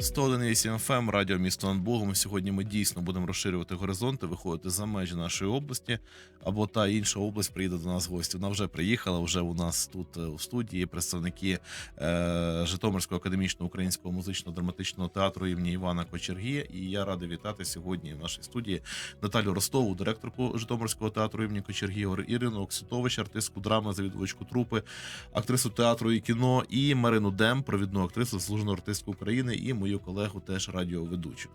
101.8 FM, ем, радіо місто над Богом. Сьогодні ми дійсно будемо розширювати горизонти, виходити за межі нашої області, або та інша область приїде до нас в гості. Вона вже приїхала. Вже у нас тут е, у студії представники е, Житомирського академічного українського музичного драматичного театру імені Івана Кочергі. І я радий вітати сьогодні в нашій студії Наталю Ростову, директорку Житомирського театру імені Кочергі, Ірину Оксютович, артистку драми, завідувачку трупи, актрису театру і кіно, і Марину Дем, провідну актрису, заслужену артистку України, і мою колегу, теж радіоведучу.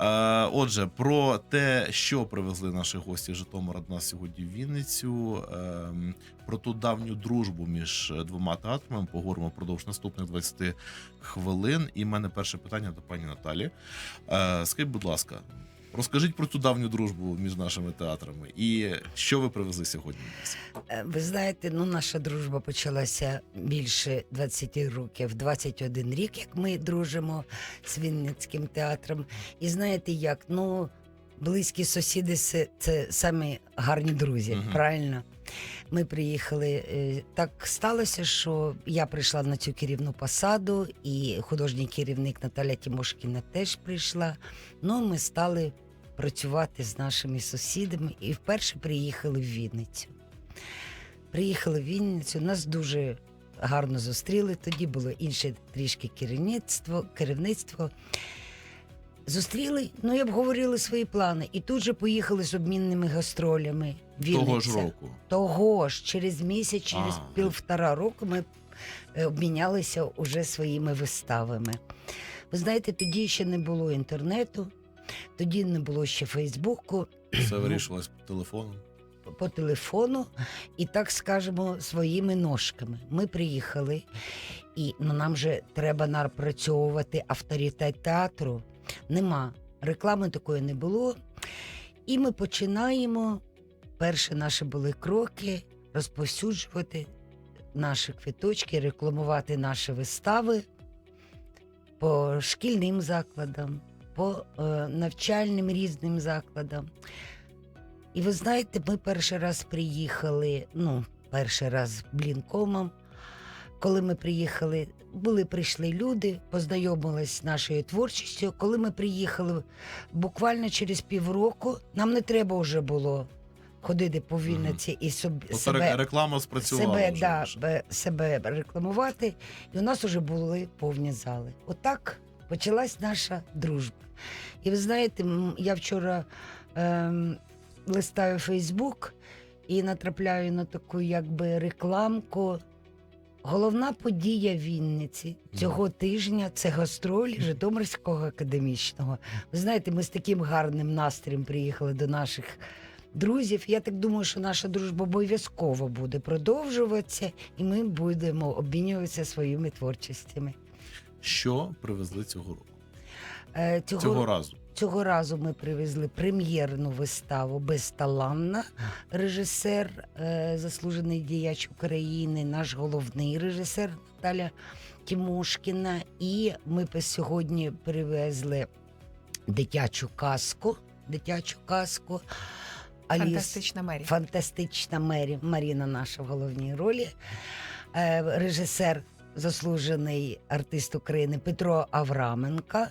Е, отже, про те, що привезли наші гості Житомира до нас сьогодні в Вінницю, е, про ту давню дружбу між двома театрами поговоримо впродовж наступних 20 хвилин. І в мене перше питання до пані Наталі. Е, скажіть, будь ласка. Розкажіть про ту давню дружбу між нашими театрами і що ви привезли сьогодні? Е, Ви знаєте, ну наша дружба почалася більше 20 років, 21 рік, як ми дружимо з Вінницьким театром. І знаєте як? Ну, близькі сусіди це, самі гарні друзі, Мгм. правильно? Ми приїхали. е, Так сталося, що я прийшла на цю керівну посаду, і художній керівник Наталя Тимошкіна теж прийшла. Ну, ми стали працювати з нашими сусідами і вперше приїхали в Вінницю. Приїхали в Вінницю, нас дуже гарно зустріли. Тоді було інше трішки керівництво, керівництво. Зустріли, ну і обговорили свої плани. І тут же поїхали з обмінними гастролями. Вінниця. Того ж року. Того ж, через місяць, через А. півтора року ми е, обмінялися уже своїми виставами. Ви знаєте, тоді ще не було інтернету, тоді не було ще Фейсбуку Все вирішилось по телефону. по телефону і, так скажемо, своїми ножками. Ми приїхали, і ну, нам же треба напрацьовувати авторитет театру. Нема. Реклами такої не було. І ми починаємо. Перші наші були кроки розповсюджувати наші квіточки, рекламувати наші вистави по шкільним закладам, по е, навчальним різним закладам. І ви знаєте, ми перший раз приїхали, ну, перший раз блінкомом. Коли ми приїхали, були прийшли люди, познайомились з нашою творчістю. Коли ми приїхали буквально через півроку, нам не треба вже було ходити по Вінниці і собі Тобто себе, реклама спрацювала. себе, вже да, бе- себе рекламувати. І у нас вже були повні зали. Отак почалась наша дружба. І ви знаєте, я вчора ем, листаю Фейсбук і натрапляю на таку якби рекламку. Головна подія Вінниці цього тижня це гастролі Житомирського академічного. Ви знаєте, ми з таким гарним настроєм приїхали до наших друзів. Я так думаю, що наша дружба обов'язково буде продовжуватися, і ми будемо обмінюватися своїми творчостями. Що привезли цього року? Е, Цього, Цього разу. Цього разу ми привезли прем'єрну виставу Безталанна, режисер, е, заслужений діяч України, наш головний режисер Наталя Тимошкіна. І ми сьогодні привезли дитячу казку. Дитячу казку. Аліс- Фантастична Мері. Фантастична Мері, Маріна наша в головній ролі. Е, режисер, заслужений артист України Петро Авраменка.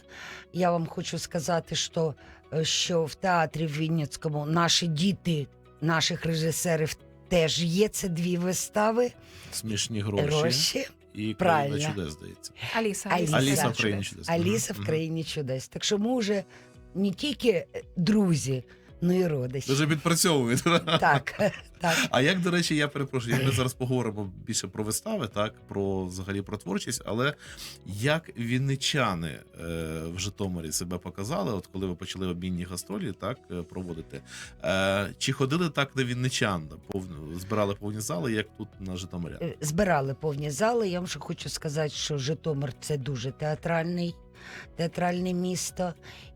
Я вам хочу сказати, що, е, що в театрі в Вінницькому наші діти, наших режисерів теж є. Це дві вистави. Смішні гроші. Гроші. І Правильно. країна чудес, здається. Аліса. Аліса. Аліса в країні чудес. Аліса в країні чудес. Так що ми вже не тільки друзі, ну і родичі. Дуже підпрацьовуєте. Так, так. А як, до речі, я перепрошую, ми зараз поговоримо більше про вистави, так, про взагалі про творчість, але як вінничани е, в Житомирі себе показали, от коли ви почали обмінні гастролі так е, проводити, е, чи ходили так на вінничан, повно, збирали повні зали, як тут на Житомиря? Е, збирали повні зали. Я вам ще хочу сказати, що Житомир це дуже театральний, театральне місто.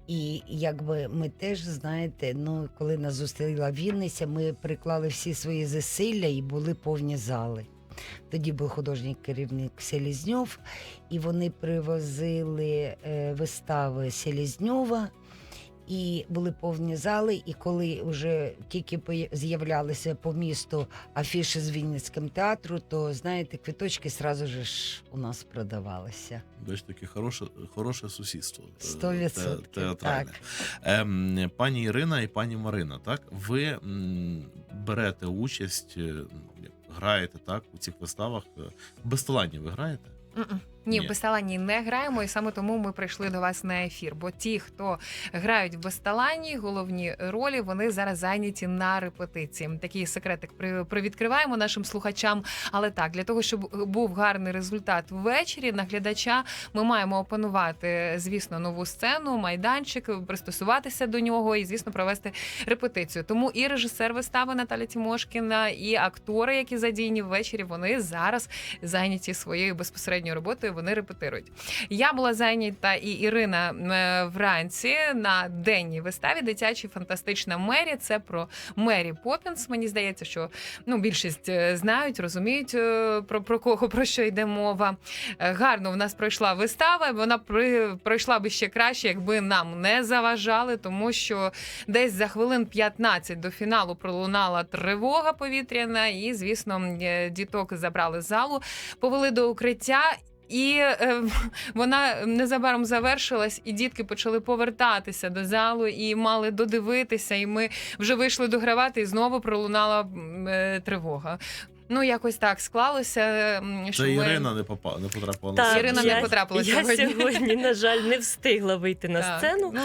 І якби ми теж знаєте, ну коли нас зустріла Вінниця, ми приклали всі свої зусилля і були повні зали. Тоді був художній керівник Селізньов, і вони привозили е, вистави Селізньова. І були повні зали. І коли вже тільки з'являлися по місту афіші з Вінницьким театру, то знаєте, квиточки сразу же ж у нас продавалися. Бачите, таке хороше, хороше сусідство. е, Сто театральне. Ем, пані Ірина і пані Марина, так? Ви м, берете участь, е, граєте так у цих виставах. Е, безталанні ви граєте? Мгм. Ні, Ні. в Бесталані не граємо, і саме тому ми прийшли до вас на ефір. Бо ті, хто грають в Бесталані, головні ролі, вони зараз зайняті на репетиції. Такий секретик при- привідкриваємо нашим слухачам. Але так, для того, щоб був гарний результат ввечері, на глядача ми маємо опанувати, звісно, нову сцену, майданчик, пристосуватися до нього і, звісно, провести репетицію. Тому і режисер вистави Наталя Тімошкіна, і актори, які задіяні ввечері, вони зараз зайняті своєю безпосередньою роботою. Вони репетирують. Я була зайнята і Ірина е, вранці на денній виставі дитячій фантастична Мері. Це про Мері Поппінс. Мені здається, що ну більшість е, знають, розуміють е, про, про кого про що йде мова. Гарно в нас пройшла вистава. Вона пройшла би ще краще, якби нам не заважали, тому що десь за хвилин 15 до фіналу пролунала тривога повітряна, і звісно, діток забрали залу, повели до укриття. І е, вона незабаром завершилась, і дітки почали повертатися до залу і мали додивитися. І ми вже вийшли догравати, і знову пролунала е, тривога. Ну, якось так склалося. що Це ми... Ірина не попала, не потрапила на Так, сцену. Ірина не я, потрапила я сьогодні. сьогодні, на жаль, не встигла вийти на Так, сцену, Ну,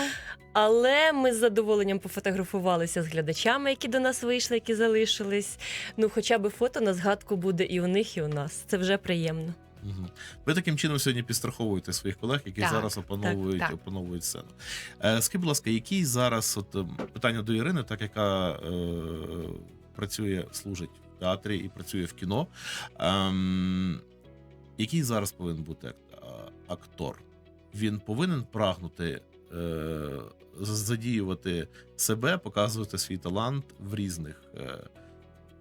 але ми з задоволенням пофотографувалися з глядачами, які до нас вийшли, які залишились. Ну, хоча б фото на згадку буде і у них, і у нас. Це вже приємно. Ви таким чином сьогодні підстраховуєте своїх колег, які Так, зараз опановують, так, так. опановують сцену. Е, скажіть, будь ласка, який зараз от ем, питання до Ірини, так яка е, працює, служить в театрі і працює в кіно. Ем, який зараз повинен бути актор? Він повинен прагнути е, задіювати себе, показувати свій талант в різних е,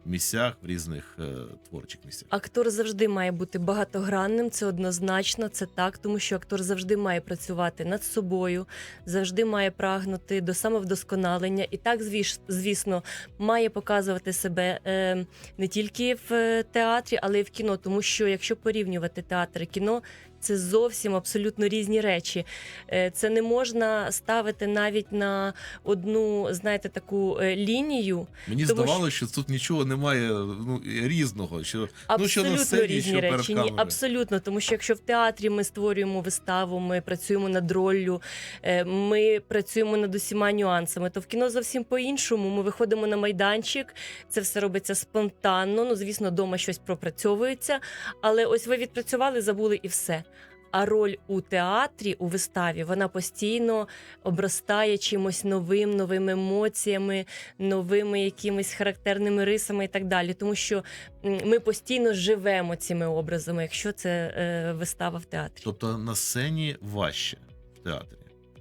місцях, в різних е, творчих місцях. Актор завжди має бути багатогранним, це однозначно, це так, тому що актор завжди має працювати над собою, завжди має прагнути до самовдосконалення. І так, звісно, має показувати себе е, не тільки в е, театрі, але й в кіно. Тому що якщо порівнювати театр і кіно, це зовсім абсолютно різні речі. Е, Це не можна ставити навіть на одну, знаєте, таку е, лінію. Мені Тому здавалося, що тут нічого немає ну, різного. Що, ну, що на Абсолютно сцені, різні що речі. Ні, абсолютно, тому що якщо в театрі ми створюємо виставу, ми працюємо над роллю, е, ми працюємо над усіма нюансами, то в кіно зовсім по-іншому. Ми виходимо на майданчик, це все робиться спонтанно. Ну, звісно, вдома щось пропрацьовується, але ось ви відпрацювали, забули і все. А роль у театрі, у виставі, вона постійно обростає чимось новим, новими емоціями, новими якимись характерними рисами і так далі. Тому що ми постійно живемо цими образами, якщо це е, вистава в театрі. Тобто на сцені важче в театрі.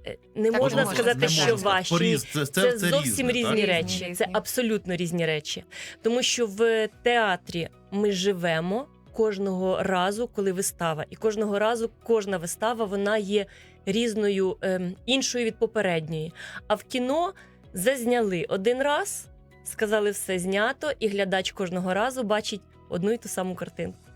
Е, Не Так, можна сказати, не що можна. важче. Поріз, це, це, Це, це зовсім різне, різні так? речі. Різні, Це абсолютно різні речі. Тому що в театрі ми живемо кожного разу, коли вистава, і кожного разу кожна вистава вона є різною, ем, іншою від попередньої. А в кіно зазняли один раз, сказали все знято, і глядач кожного разу бачить одну і ту саму картинку.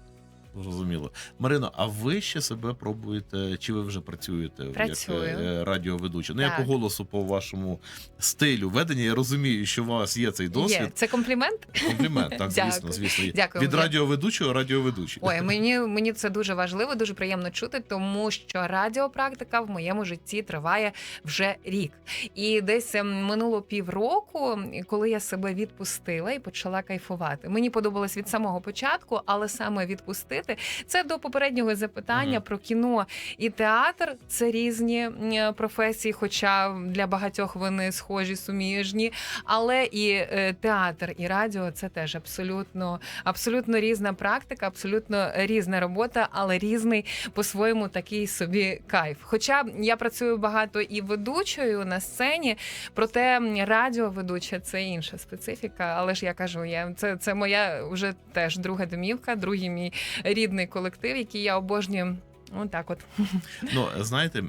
Зрозуміло. Марино, а ви ще себе пробуєте, чи ви вже працюєте Працюю. як е, радіоведуча? Ну, я по голосу, по вашому стилю ведення, я розумію, що у вас є цей є. досвід. Це комплімент? Комплімент, так, звісно, Дякую. звісно. Дякую. Від радіоведучого радіоведучий. Ой, мені, мені це дуже важливо, дуже приємно чути, тому що радіопрактика в моєму житті триває вже рік. І десь ем, минуло півроку, коли я себе відпустила і почала кайфувати. Мені подобалось від самого початку, але саме відпустити це до попереднього запитання Мгм. про кіно і театр. Це різні професії, хоча для багатьох вони схожі, суміжні. Але і е, театр, і радіо це теж абсолютно абсолютно різна практика, абсолютно різна робота, але різний по-своєму такий собі кайф. Хоча я працюю багато і ведучою на сцені, проте радіоведуча це інша специфіка. Але ж я кажу, я це, це моя вже теж друга домівка, другий мій рідний колектив, який я обожнюю. Отак, от Ну, знаєте,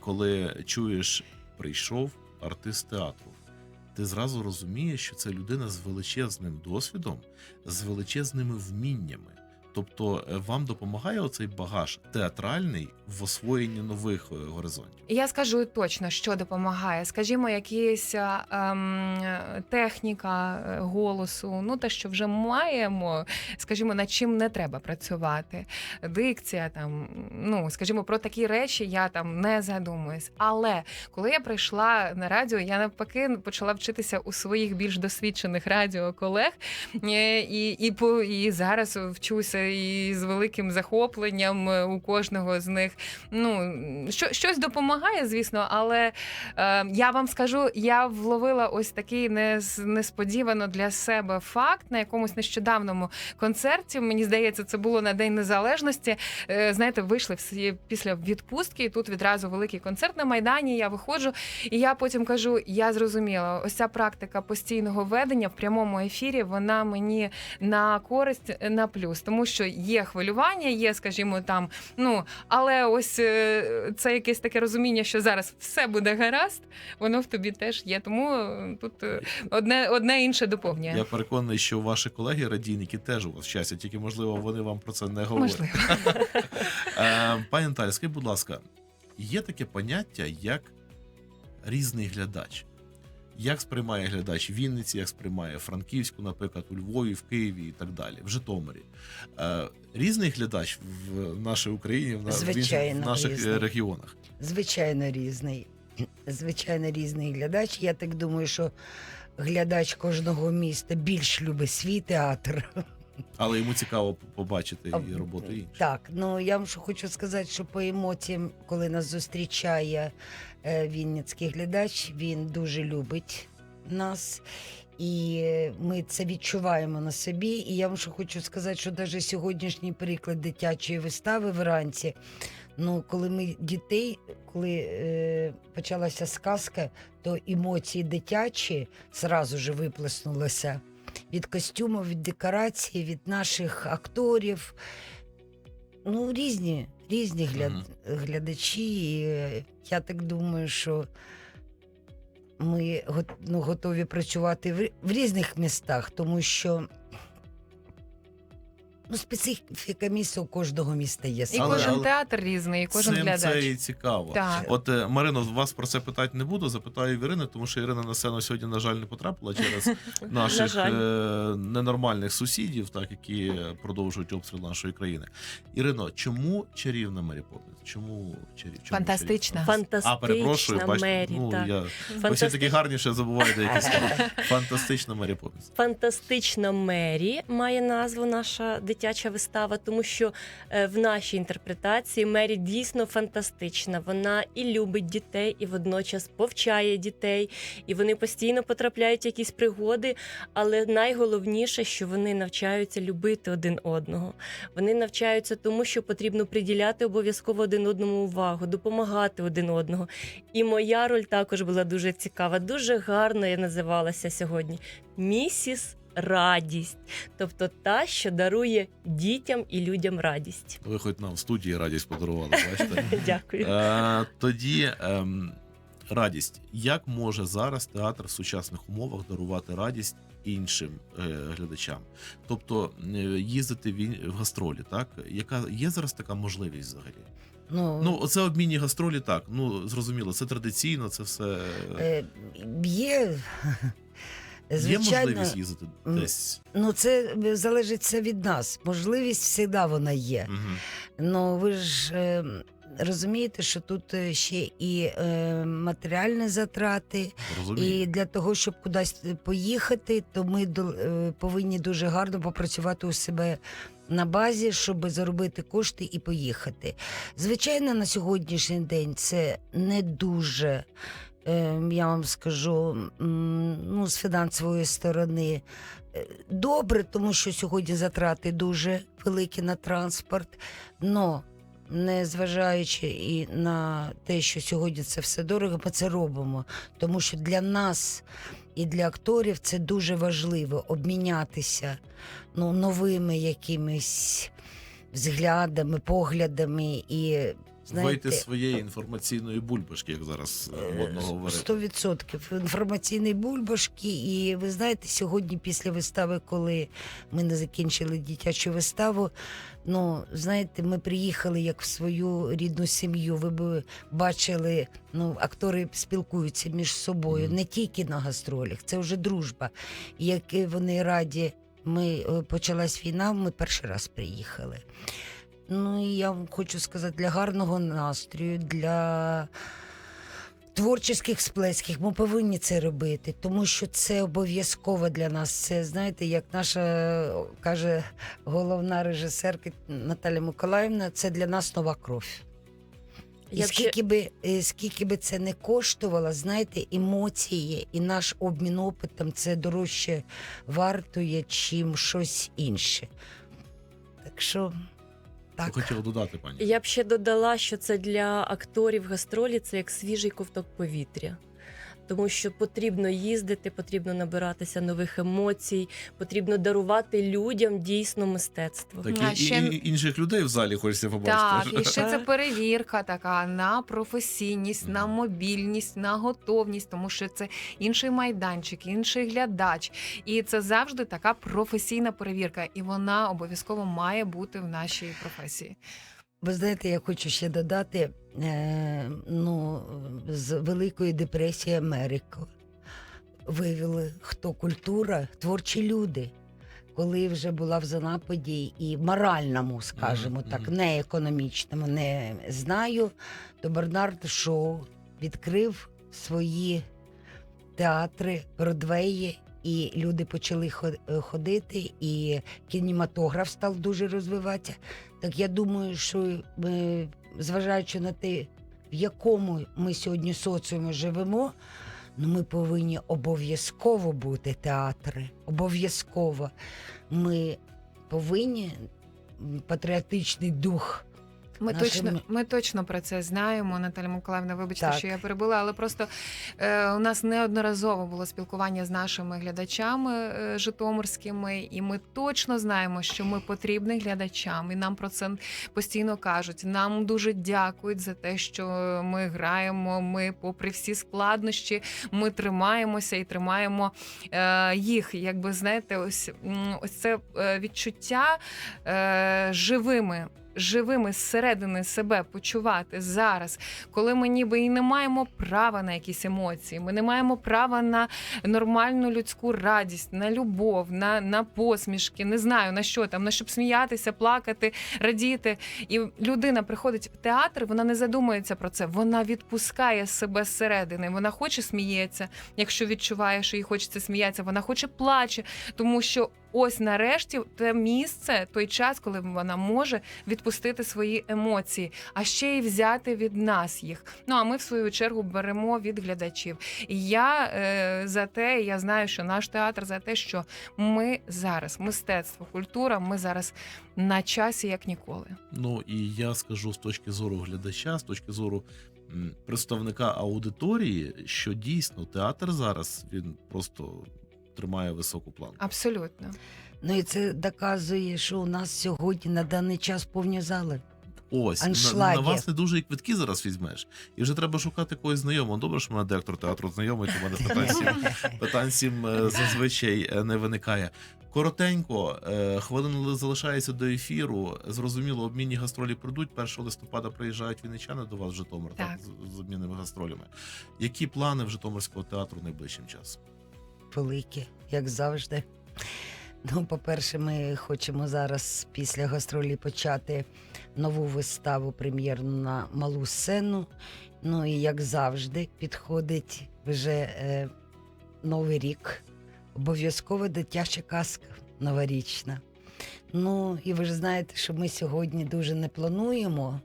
коли чуєш, прийшов, артист театру, ти зразу розумієш, що це людина з величезним досвідом, з величезними вміннями. Тобто е, вам допомагає оцей багаж театральний в освоєнні нових е, горизонтів. Я скажу точно, що допомагає. Скажімо, якісь ем, техніка е, голосу, ну те, що вже маємо, скажімо, над чим не треба працювати. Дикція там, ну скажімо, про такі речі я там не задумуюсь. Але коли я прийшла на радіо, я навпаки почала вчитися у своїх більш досвідчених радіоколег. Е, І, і, по- і зараз вчуся і з великим захопленням е, у кожного з них. Ну, що, щось допомагає, звісно, але е, я вам скажу, я вловила ось такий несподівано для себе факт на якомусь нещодавному концерті. Мені здається, це було на День Незалежності. Е, знаєте, вийшли всі після відпустки, і тут відразу великий концерт на Майдані. Я виходжу, і я потім кажу: я зрозуміла, ось ця практика постійного ведення в прямому ефірі, вона мені на користь на плюс, тому що є хвилювання, є, скажімо, там, ну але ось е, це якесь таке розуміння, що зараз все буде гаразд, воно в тобі теж є. Тому е, тут е, одне, одне інше доповнює. Я переконаний, що ваші колеги радійники теж у вас вчаться, тільки можливо вони вам про це не говорять. Можливо. Пані Наталі, скажіть, будь ласка, є таке поняття, як різний глядач. Як сприймає глядач в Вінниці, як сприймає Франківську, наприклад, у Львові, в Києві і так далі, в Житомирі. Е, різний глядач в нашій Україні, в, Звичайно, в наших е, різний. регіонах. Звичайно, різний. Звичайно, різний глядач. Я так думаю, що глядач кожного міста більш любить свій театр. Але йому цікаво побачити і роботи інших. Так, ну я вам хочу сказати, що по емоціям, коли нас зустрічає вінницький глядач, він дуже любить нас. І е, ми це відчуваємо на собі. І я вам що хочу сказати, що навіть сьогоднішній приклад дитячої вистави вранці. Ну, коли ми дітей, коли е, почалася сказка, то емоції дитячі зразу ж виплеснулися від костюмів, від декорації, від наших акторів. Ну, різні, різні гляд... Глядачі. І я так думаю, що ми ну, готові працювати в різних містах, тому що ну, специфіка міста у кожного міста є. І. Але- кожен але театр різний, і кожен Цим глядач. це і цікаво. Так. От е, Марино, вас про це питати не буду. Запитаю в Ірини, тому що Ірина на сцену сьогодні, на жаль, не потрапила через На наших жаль. е, ненормальних сусідів, так які продовжують обстріл нашої країни. Ірино, чому чарівна Мері Поппінс? Чому чарів? чому Фантастична. чарівна? А, перепрошую, Фантастична бачите, Мері. ну, так. я, ви всі такі гарніше забуваєте якісь слова. Фантастична Мері Поппінс. Фантастична Мері має назву наша дитяча вистава, тому що е, в нашій інтерпретації Мері дійсно фантастична. Вона і любить дітей, і водночас повчає дітей, і вони постійно потрапляють в якісь пригоди. Але найголовніше, що вони навчаються любити один одного. Вони навчаються тому, що потрібно приділяти обов'язково один одному увагу, допомагати один одного. І моя роль також була дуже цікава. Дуже гарно я називалася сьогодні. Місіс Радість, тобто та, що дарує дітям і людям радість. Ви хоч нам в студії радість подарували, бачите? Дякую. Е, тоді ем, радість. Як може зараз театр в сучасних умовах дарувати радість іншим е, глядачам? Тобто е, їздити в, в гастролі, так? Яка є зараз така можливість взагалі? Ну, Ну, оце обмінні гастролі, так. Ну зрозуміло, це традиційно, це все е, є. Є можливість їздити десь. ну це залежить від нас. Можливість завжди вона є. Угу. Ну ви ж е, розумієте, що тут е, ще і е, матеріальні затрати, Розумію. і для того, щоб кудись поїхати, то ми до- е, повинні дуже гарно попрацювати у себе на базі, щоб заробити кошти і поїхати. Звичайно, на сьогоднішній день це не дуже. Е, Я вам скажу, ну, з фінансової сторони е, добре, тому що сьогодні затрати дуже великі на транспорт. Но незважаючи і на те, що сьогодні це все дорого, ми це робимо. Тому що для нас і для акторів це дуже важливо обмінятися ну, новими якимись взглядами, поглядами і Вийти з своєї інформаційної бульбашки, як зараз е, модно Е, говорити. Сто відсотків інформаційний бульбашки. І ви знаєте, сьогодні після вистави, коли ми не закінчили дитячу виставу, ну знаєте, ми приїхали як в свою рідну сім'ю. Ви б бачили, ну актори спілкуються між собою Мгм. не тільки на гастролях, це вже дружба. Як вони раді, ми е, почалась війна, ми перший раз приїхали. Ну і я вам хочу сказати, для гарного настрою, для творчих сплесків ми повинні це робити, тому що це обов'язково для нас. Це знаєте, як наша каже головна режисерка Наталя Миколаївна, це для нас нова кров. І Я б ще- скільки би, скільки би це не коштувало, знаєте, емоції і наш обмін опитом це дорожче вартує, чим щось інше. Так що Так. хотіла додати, пані? Я б ще додала, що це для акторів гастролі це як свіжий ковток повітря. Тому що потрібно їздити, потрібно набиратися нових емоцій, потрібно дарувати людям дійсно мистецтво. Так, А і, ще- і, і інших людей в залі хочеться побачити. Так, і ще це перевірка така на професійність, на мобільність, на готовність, тому що це інший майданчик, інший глядач. І це завжди така професійна перевірка, і вона обов'язково має бути в нашій професії. Ви знаєте, я хочу ще додати: е, ну, з Великої депресії Америки вивели, хто культура, творчі люди. Коли вже була в занападі і моральному, скажімо Мгм, так, не економічному, не знаю, то Бернард Шоу відкрив свої театри, Бродвеї, і люди почали хо- ходити, і кінематограф став дуже розвиватися. Так я думаю, що ми, зважаючи на те, в якому ми сьогодні соціумі живемо, ну ми повинні обов'язково бути театри. Обов'язково. Ми повинні патріотичний дух. Ми Нашим- точно, ми точно про це знаємо. Наталя Миколаївна, вибачте, Так. що я перебула, але просто е, у нас неодноразово було спілкування з нашими глядачами е, житомирськими, і ми точно знаємо, що ми потрібні глядачам, і нам про це постійно кажуть. Нам дуже дякують за те, що ми граємо. Ми, попри всі складнощі, ми тримаємося і тримаємо е, їх. Якби знаєте, ось, ось це е, відчуття е, живими. Живими зсередини себе почувати зараз, коли ми ніби і не маємо права на якісь емоції, ми не маємо права на нормальну людську радість, на любов, на, на посмішки, не знаю на що там, на щоб сміятися, плакати, радіти. І людина приходить в театр, вона не задумується про це, вона відпускає себе зсередини. Вона хоче сміється, якщо відчуває, що їй хочеться сміятися, вона хоче плаче, тому що. Ось нарешті те місце, той час, коли вона може відпустити свої емоції, а ще й взяти від нас їх. Ну а ми в свою чергу беремо від глядачів. І я е, за те, я знаю, що наш театр за те, що ми зараз, мистецтво, культура, ми зараз на часі як ніколи. Ну і я скажу з точки зору глядача, з точки зору представника аудиторії, що дійсно театр зараз він просто тримає високу планку. Абсолютно. Ну і це доказує, що у нас сьогодні на даний час повні зали. Ось на, на вас не дуже і квитки зараз візьмеш, і вже треба шукати когось знайомого. Добре, що мене директор театру знайомий, то мене питань сім, питань сім е, зазвичай е, не виникає. Коротенько, е, хвилин залишається до ефіру. Зрозуміло, обмінні гастролі прийдуть. 1 листопада приїжджають вінничани до вас в Житомир, так, Так. з, з обмінними гастролями. Які плани в Житомирського театру найближчим часом? Великі, як завжди. Ну, по-перше, ми хочемо зараз після гастролі почати нову виставу прем'єрну на малу сцену. Ну і як завжди, підходить вже е, новий рік. Обов'язково дитяча казка новорічна. Ну, і ви ж знаєте, що ми сьогодні дуже не плануємо.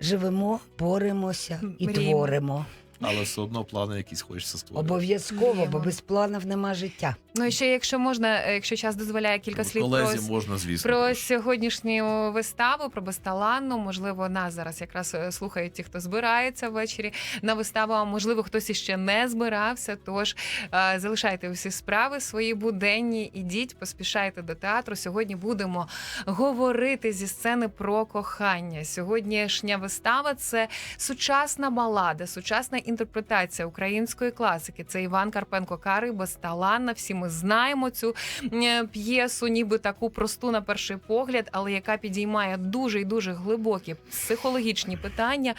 Живемо, боремося і Мріємо. творимо. Але все одно плани якісь хочеться створювати. Обов'язково, бо без планів нема життя. Ну і ще, якщо можна, е, якщо час дозволяє кілька слів про, можна, звісно. про сьогоднішню виставу, про Басталанну. Можливо, нас зараз якраз е, слухають ті, хто збирається ввечері на виставу. А можливо, хтось іще не збирався. Тож е, залишайте усі справи свої буденні, ідіть, поспішайте до театру. Сьогодні будемо говорити зі сцени про кохання. Сьогоднішня вистава це сучасна балада, сучасна інтерпретація української класики. Це Іван Карпенко Карий, Басталанна. Всі ми знаємо цю е, п'єсу, ніби таку просту на перший погляд, але яка підіймає дуже і дуже глибокі психологічні питання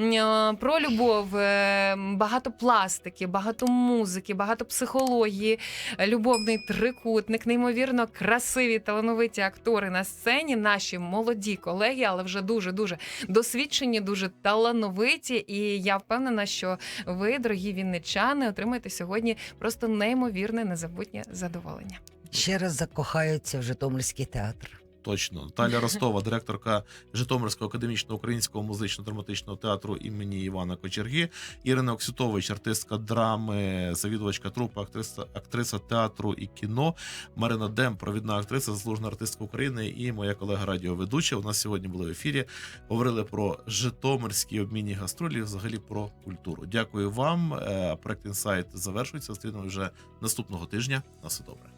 е, про любов, е, багато пластики, багато музики, багато психології, любовний трикутник, неймовірно красиві талановиті актори на сцені. Наші молоді колеги, але вже дуже дуже досвідчені, дуже талановиті. І я впевнена, що ви, дорогі вінничани, отримаєте сьогодні просто неймовірне незабутнє задоволення. Ще раз закохаються в Житомирський театр. Точно. Наталя Ростова, директорка Житомирського академічного українського музично-драматичного театру імені Івана Кочерги, Ірина Оксютович, артистка драми, завідувачка трупи, актриса, актриса театру і кіно, Марина Дем, провідна актриса, заслужена артистка України і моя колега радіоведуча. У нас сьогодні були в ефірі. Говорили про Житомирські обмінні гастролі, взагалі про культуру. Дякую вам. Е, Проект інсайт завершується. Зустрінемо вже наступного тижня. На все добре.